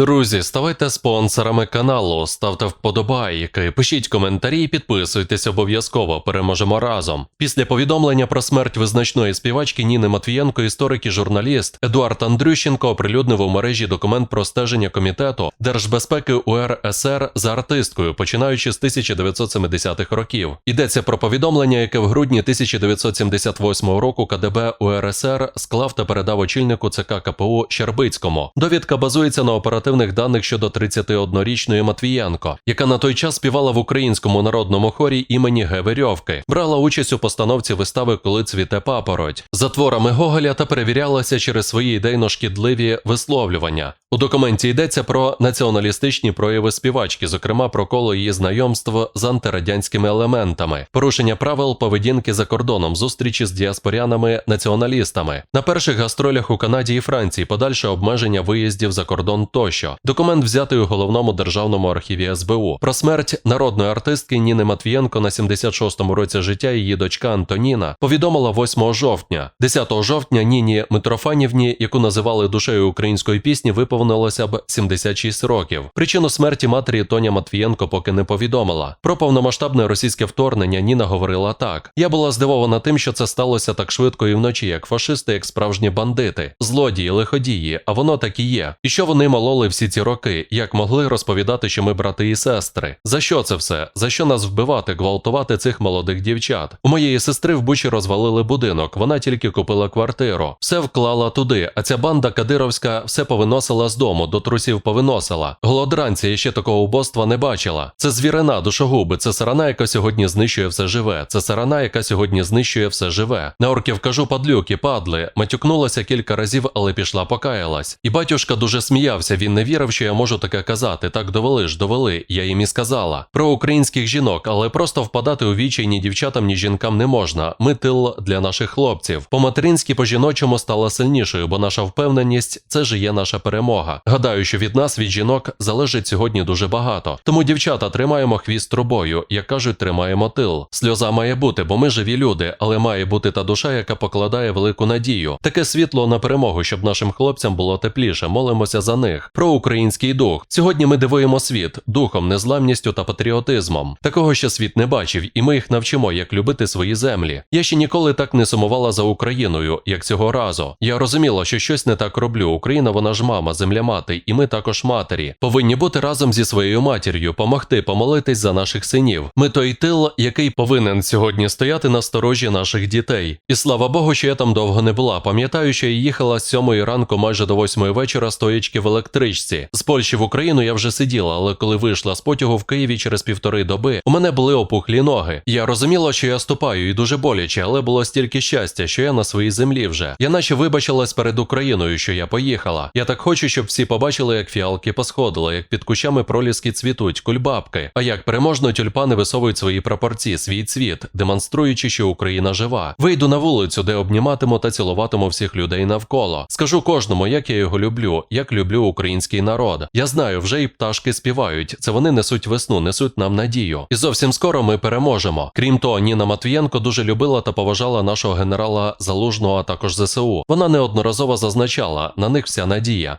Друзі, ставайте спонсорами каналу, ставте вподобайки, пишіть коментарі, і підписуйтесь обов'язково. Переможемо разом. Після повідомлення про смерть визначної співачки Ніни Матвієнко, історик і журналіст Едуард Андрющенко оприлюднив у мережі документ про стеження комітету держбезпеки УРСР за артисткою, починаючи з 1970-х років. Йдеться про повідомлення, яке в грудні 1978 року КДБ УРСР склав та передав очільнику ЦК КПУ Щербицькому. Довідка базується на оперативних даних щодо 31-річної Матвієнко, яка на той час співала в українському народному хорі імені Геверьовки, брала участь у постановці вистави Коли цвіте папороть за творами Гоголя та перевірялася через свої ідейно шкідливі висловлювання. У документі йдеться про націоналістичні прояви співачки, зокрема про коло її знайомств з антирадянськими елементами, порушення правил поведінки за кордоном, зустрічі з діаспорянами-націоналістами, на перших гастролях у Канаді і Франції, подальше обмеження виїздів за кордон тощо. Документ взятий у головному державному архіві СБУ. Про смерть народної артистки Ніни Матвієнко на 76-му році життя її дочка Антоніна повідомила 8 жовтня. 10 жовтня Ніні Митрофанівні, яку називали душею української пісні, виповнилося б 76 років. Причину смерті матері Тоня Матвієнко поки не повідомила. Про повномасштабне російське вторгнення Ніна говорила так: я була здивована тим, що це сталося так швидко і вночі, як фашисти, як справжні бандити, злодії, лиходії, а воно так і є. І що вони мололи всі ці роки, як могли розповідати, що ми брати і сестри? За що це все? За що нас вбивати, гвалтувати цих молодих дівчат? У моєї сестри в Бучі розвалили будинок. Вона тільки купила квартиру, все вклала туди. А ця банда кадировська все повиносила з дому, до трусів повиносила. Голодранці я ще такого убоства не бачила. Це звірина, душогуби, це сарана, яка сьогодні знищує все живе. Це сарана, яка сьогодні знищує все живе. На орків кажу падлюки, падли. Матюкнулася кілька разів, але пішла покаялась. І батюшка дуже сміявся. Він не вірив, що я можу таке казати. Так довели ж, довели. Я їм і сказала. Про українських жінок, але просто впадати у вічі ні дівчатам, ні жінкам не можна. Ми тил для наших хлопців. По-материнськи, по-жіночому стала сильнішою, бо наша впевненість це ж є наша перемога. Гадаю, що від нас, від жінок, залежить сьогодні дуже багато. Тому, дівчата, тримаємо хвіст трубою, як кажуть, тримаємо тил. Сльоза має бути, бо ми живі люди, але має бути та душа, яка покладає велику надію. Таке світло на перемогу, щоб нашим хлопцям було тепліше. Молимося за них. Про український дух. Сьогодні ми дивуємо світ духом, незламністю та патріотизмом. Такого ще світ не бачив, і ми їх навчимо, як любити свої землі. Я ще ніколи так не сумувала за Україною, як цього разу. Я розуміла, що щось не так роблю. Україна, вона ж мама, земля мати, і ми також матері. Повинні бути разом зі своєю матір'ю, помогти, помолитись за наших синів. Ми той тил, який повинен сьогодні стояти на сторожі наших дітей. І слава Богу, що я там довго не була. Пам'ятаю, що я їхала з сьомої ранку майже до восьмої вечора стоячки в електричці. З Польщі в Україну я вже сиділа, але коли вийшла з потягу в Києві через півтори доби, у мене були опухлі ноги. Я розуміла, що я ступаю і дуже боляче, але було стільки щастя, що я на своїй землі вже. Я наче вибачилась перед Україною, що я поїхала. Я так хочу, щоб всі побачили, як фіалки посходили, як під кущами проліски цвітуть, кульбабки, а як переможно тюльпани висовують свої прапорці, свій цвіт, демонструючи, що Україна жива. Вийду на вулицю, де обніматиму та цілуватиму всіх людей навколо. Скажу кожному, як я його люблю, як люблю український народ. Я знаю, вже і пташки співають. Це вони несуть весну, несуть нам надію. І зовсім скоро ми переможемо. Крім того, Ніна Матвієнко дуже любила та поважала нашого генерала Залужного, а також ЗСУ. Вона неодноразово зазначала на них вся надія.